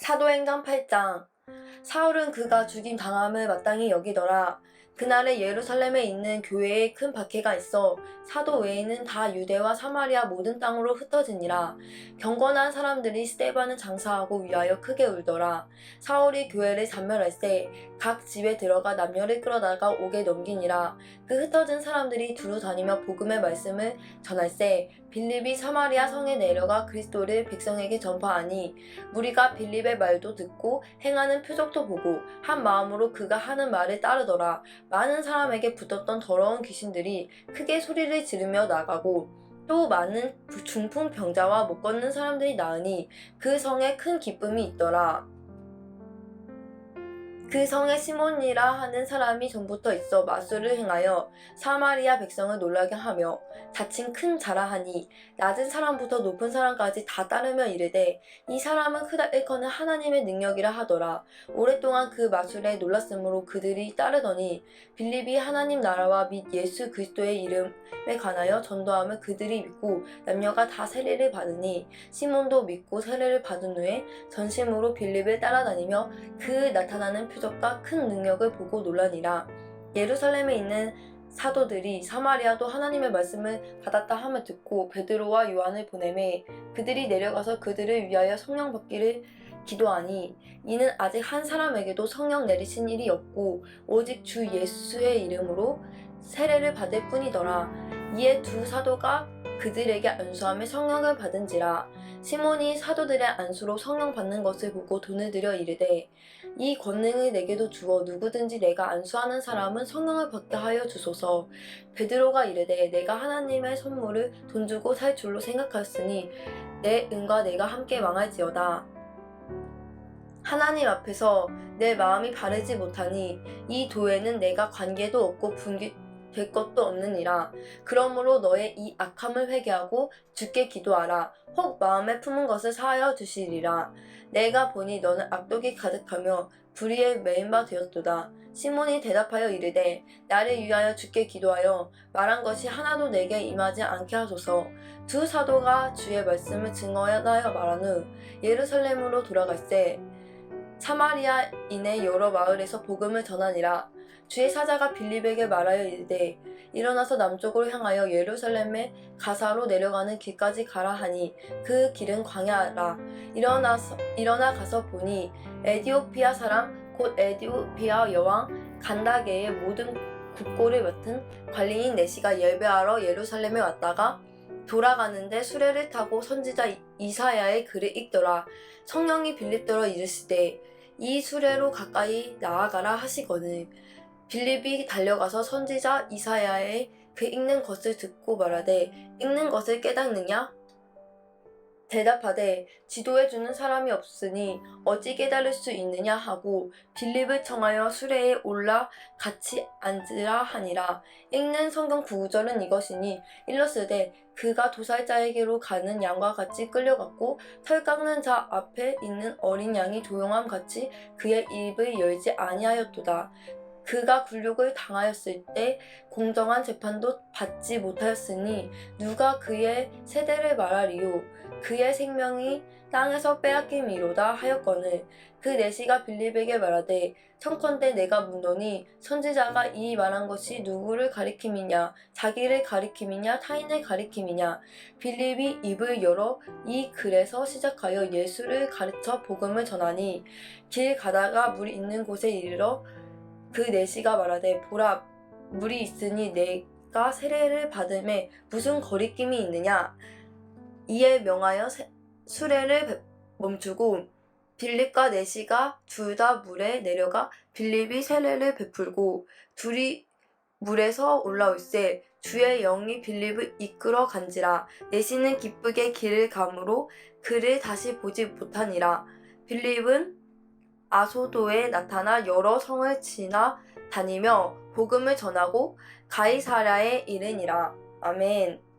사도행전 8장 사울은 그가 죽임 당함을 마땅히 여기더라. 그날에 예루살렘에 있는 교회에 큰 박해가 있어 사도 외에는 다 유대와 사마리아 모든 땅으로 흩어지니라. 경건한 사람들이 스테반을 장사하고 위하여 크게 울더라. 사울이 교회를 잔멸할세 각 집에 들어가 남녀를 끌어다가 옥에 넘기니라. 그 흩어진 사람들이 두루 다니며 복음의 말씀을 전할세 빌립이 사마리아 성에 내려가 그리스도를 백성에게 전파하니 무리가 빌립의 말도 듣고 행하는 표적도 보고 한 마음으로 그가 하는 말을 따르더라. 많은 사람에게 붙었던 더러운 귀신들이 크게 소리를 지르며 나가고 또 많은 중풍 병자와 못 걷는 사람들이 나으니 그 성에 큰 기쁨이 있더라. 그 성에 시몬이라 하는 사람이 전부터 있어 마술을 행하여 사마리아 백성을 놀라게 하며 자칭 큰 자라 하니 낮은 사람부터 높은 사람까지 다 따르며 이르되 이 사람은 크다 일커는 하나님의 능력이라 하더라. 오랫동안 그 마술에 놀랐으므로 그들이 따르더니 빌립이 하나님 나라와 및 예수 그리스도의 이름에 관하여 전도함을 그들이 믿고 남녀가 다 세례를 받으니 시몬도 믿고 세례를 받은 후에 전심으로 빌립을 따라다니며 그 나타나는 표 적과 큰 능력을 보고 놀라니라 예루살렘에 있는 사도들이 사마리아도 하나님의 말씀을 받았다 함을 듣고 베드로와 요한을 보내매 그들이 내려가서 그들을 위하여 성령 받기를 기도하니 이는 아직 한 사람에게도 성령 내리신 일이 없고 오직 주 예수의 이름으로 세례를 받을 뿐이더라. 이에 두 사도가 그들에게 안수함에 성령을 받은지라 시몬이 사도들의 안수로 성령 받는 것을 보고 돈을 들여 이르되 이 권능을 내게도 주어 누구든지 내가 안수하는 사람은 성령을 받게 하여 주소서. 베드로가 이르되 내가 하나님의 선물을 돈 주고 살 줄로 생각하였으니 내 은과 내가 함께 망할지어다. 하나님 앞에서 내 마음이 바르지 못하니 이 도에는 내가 관계도 없고 분기 될 것도 없느니라. 그러므로 너의 이 악함을 회개하고 주께 기도하라. 혹 마음에 품은 것을 사하여 주시리라. 내가 보니 너는 악독이 가득하며 불의에 매인 바 되었도다. 시몬이 대답하여 이르되 나를 위하여 주께 기도하여 말한 것이 하나도 내게 임하지 않게 하소서. 두 사도가 주의 말씀을 증거하여 말한 후 예루살렘으로 돌아갈세. 사마리아인의 여러 마을에서 복음을 전하니라. 주의 사자가 빌립에게 말하여 이르되 일어나서 남쪽으로 향하여 예루살렘의 가사로 내려가는 길까지 가라 하니 그 길은 광야라. 일어나서 일어나 가서 보니 에디오피아 사람 곧 에디오피아 여왕 간다게의 모든 국고를 맡은 관리인 내시가 예배하러 예루살렘에 왔다가 돌아가는데 수레를 타고 선지자 이사야의 글을 읽더라. 성령이 빌립더러 이르시되 이 수레로 가까이 나아가라 하시거늘 빌립이 달려가서 선지자 이사야의 그 읽는 것을 듣고 말하되 읽는 것을 깨닫느냐? 대답하되 지도해주는 사람이 없으니 어찌 깨달을 수 있느냐 하고 빌립을 청하여 수레에 올라 같이 앉으라 하니라. 읽는 성경 구절은 이것이니 일러스되 그가 도살자에게로 가는 양과 같이 끌려갔고 털 깎는 자 앞에 있는 어린 양이 조용함 같이 그의 입을 열지 아니하였도다 그가 굴욕을 당하였을 때 공정한 재판도 받지 못하였으니 누가 그의 세대를 말하리요? 그의 생명이 땅에서 빼앗김이로다 하였거늘 그 내시가 빌립에게 말하되 청컨대 내가 묻노니 선지자가 이 말한 것이 누구를 가리킴이냐? 자기를 가리킴이냐? 타인을 가리킴이냐 빌립이 입을 열어 이 글에서 시작하여 예수를 가르쳐 복음을 전하니 길 가다가 물이 있는 곳에 이르러 그 내시가 말하되 보라 물이 있으니 내가 세례를 받음에 무슨 거리낌이 있느냐? 이에 명하여 세- 수레를 멈추고 빌립과 내시가 둘 다 물에 내려가 빌립이 세례를 베풀고 둘이 물에서 올라올세 주의 영이 빌립을 이끌어 간지라. 내시는 기쁘게 길을 가므로 그를 다시 보지 못하니라. 빌립은 아소도에 나타나 여러 성을 지나 다니며 복음을 전하고 가이사랴에 이르니라. 아멘.